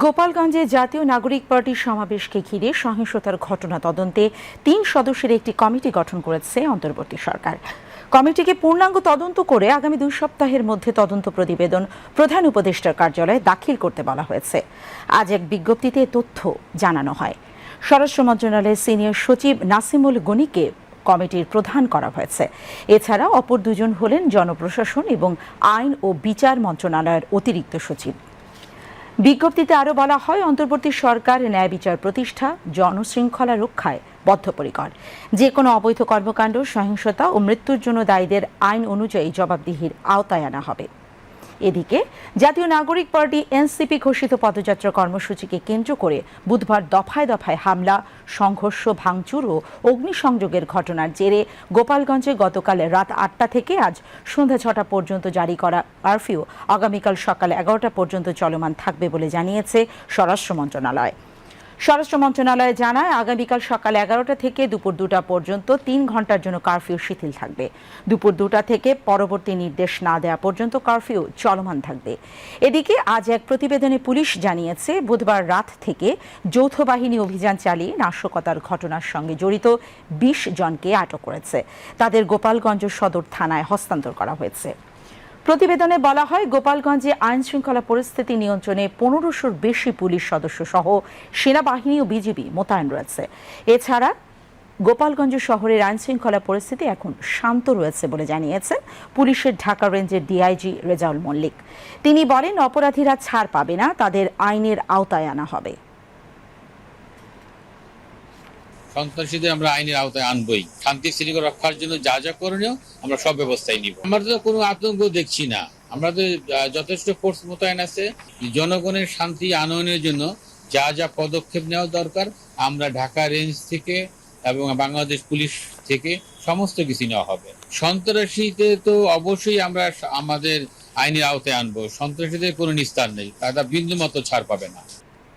গোপালগঞ্জে জাতীয় নাগরিক পার্টির সমাবেশকে ঘিরে সহিংসতার ঘটনা তদন্তে তিন সদস্যের একটি কমিটি গঠন করেছে অন্তর্বর্তী সরকার। কমিটিকে পূর্ণাঙ্গ তদন্ত করে আগামী দুই সপ্তাহের মধ্যে তদন্ত প্রতিবেদন প্রধান উপদেষ্টার কার্যালয়ে দাখিল করতে বলা হয়েছে। আজ এক বিজ্ঞপ্তিতে তথ্য জানানো হয়। স্বরাষ্ট্র মন্ত্রণালয়ের সিনিয়র সচিব নাসিমুল গনিকে কমিটির প্রধান করা হয়েছে। এছাড়া অপর দুজন হলেন জনপ্রশাসন এবং আইন ও বিচার মন্ত্রণালয়ের অতিরিক্ত সচিব। বিজ্ঞপ্তিতে আরও বলা হয়, অন্তর্বর্তী সরকার ন্যায় বিচার প্রতিষ্ঠা জনশৃঙ্খলা রক্ষায় বদ্ধপরিকর। যে কোনো অবৈধ কর্মকাণ্ড, সহিংসতা ও মৃত্যুর জন্য দায়ীদের আইন অনুযায়ী জবাবদিহির আওতায় আনা হবে। এদিকে, জাতীয় নাগরিক পার্টি এনসিপি ঘোষিত পদযাত্রা কর্মসূচিকে কেন্দ্র করে বুধবার দফায় দফায় হামলা, সংঘর্ষ, ভাঙচুর ও অগ্নিসংযোগের ঘটনার জেরে গোপালগঞ্জে গতকাল রাত আটটা থেকে আজ সন্ধ্যা ছটা পর্যন্ত জারি করা কারফিউ আগামীকাল সকাল এগারোটা পর্যন্ত চলমান থাকবে বলে জানিয়েছে স্বরাষ্ট্র মন্ত্রণালয়। স্বরাষ্ট্র মন্ত্রণালয় জানায়, আগামীকাল সকাল এগারোটা থেকে দুপুর দুটা পর্যন্ত তিন ঘণ্টার জন্য কারফিউ শিথিল থাকবে। দুপুর দুটা থেকে পরবর্তী নির্দেশ না দেওয়া পর্যন্ত কারফিউ চলমান থাকবে। এদিকে আজ এক প্রতিবেদনে পুলিশ জানিয়েছে, বুধবার রাত থেকে যৌথ বাহিনী অভিযান চালিয়ে নাশকতার ঘটনার সঙ্গে জড়িত বিশ জনকে আটক করেছে। তাদের গোপালগঞ্জ সদর থানায় হস্তান্তর করা হয়েছে। প্রতিবেদনে বলা হয়, গোপালগঞ্জে আইন শৃঙ্খলা পরিস্থিতি নিয়ন্ত্রণে পনেরোশোর বেশি পুলিশ সদস্য সহ সেনাবাহিনী ও বিজিবি মোতায়েন রয়েছে। এছাড়া গোপালগঞ্জ শহরের আইন শৃঙ্খলা পরিস্থিতি এখন শান্ত রয়েছে বলে জানিয়েছেন পুলিশের ঢাকা রেঞ্জের ডিআইজি রেজাউল মল্লিক। তিনি বলেন, অপরাধীরা ছাড় পাবে না, তাদের আইনের আওতায় আনা হবে। সন্ত্রাসীদের আমরা আইনের আওতায় আনবই। শান্তি শৃঙ্খলা রক্ষার জন্য যা যা করণীয়, আমরা সব ব্যবস্থাই নিব। আমরা তো কোনো আতঙ্ক দেখছি না। আমরা তো যথেষ্ট ফোর্স মোতায়েন আছে। জনগণের শান্তি আনয়নের জন্য যা যা পদক্ষেপ নেওয়া দরকার, আমরা ঢাকা রেঞ্জ থেকে এবং বাংলাদেশ পুলিশ থেকে সমস্ত কিছু নেওয়া হবে। সন্ত্রাসীতে তো অবশ্যই আমরা আমাদের আইনের আওতায় আনব। সন্ত্রাসীদের কোনো নিস্তার নেই। তারা বিন্দু মতো ছাড় পাবে না।